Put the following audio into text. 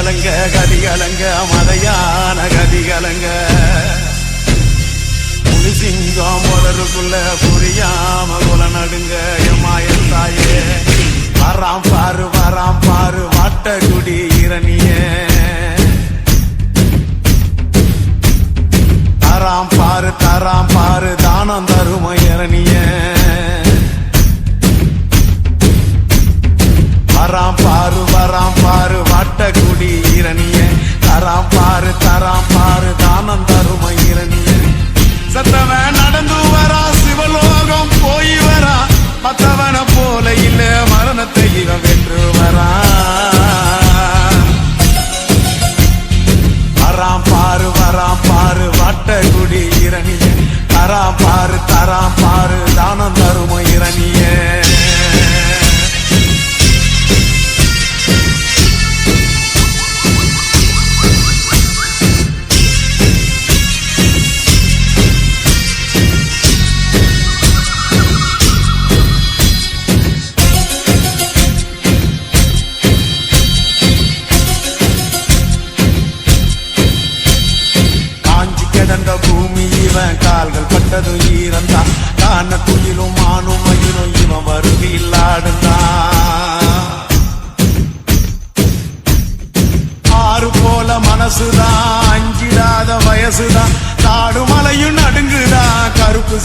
கதிகலங்க கதிகலங்க மதையான கதிகலங்க. புலி சிங்கம் முதலுக்குள்ள புரியாம குல நடுங்க எம்மாயன் தாயே. வராம் பாரு வராம் பாரு வாட்டகுடி இரணிய. தராம் பாரு தராம் பாரு தானம் தரும இரணிய. வராம் பாரு வராம் தராம் பாரு தராம் பாரு தானம் தரும இரணியே. கண்டதும் ஈரந்தான் தான துயிலும் மானும் மயிலும் இவன் வருகையில் ஆறு போல மனசுதான் அஞ்சிடாத வயசுதான். காடு மலையும் நடுங்குதான் கருப்பு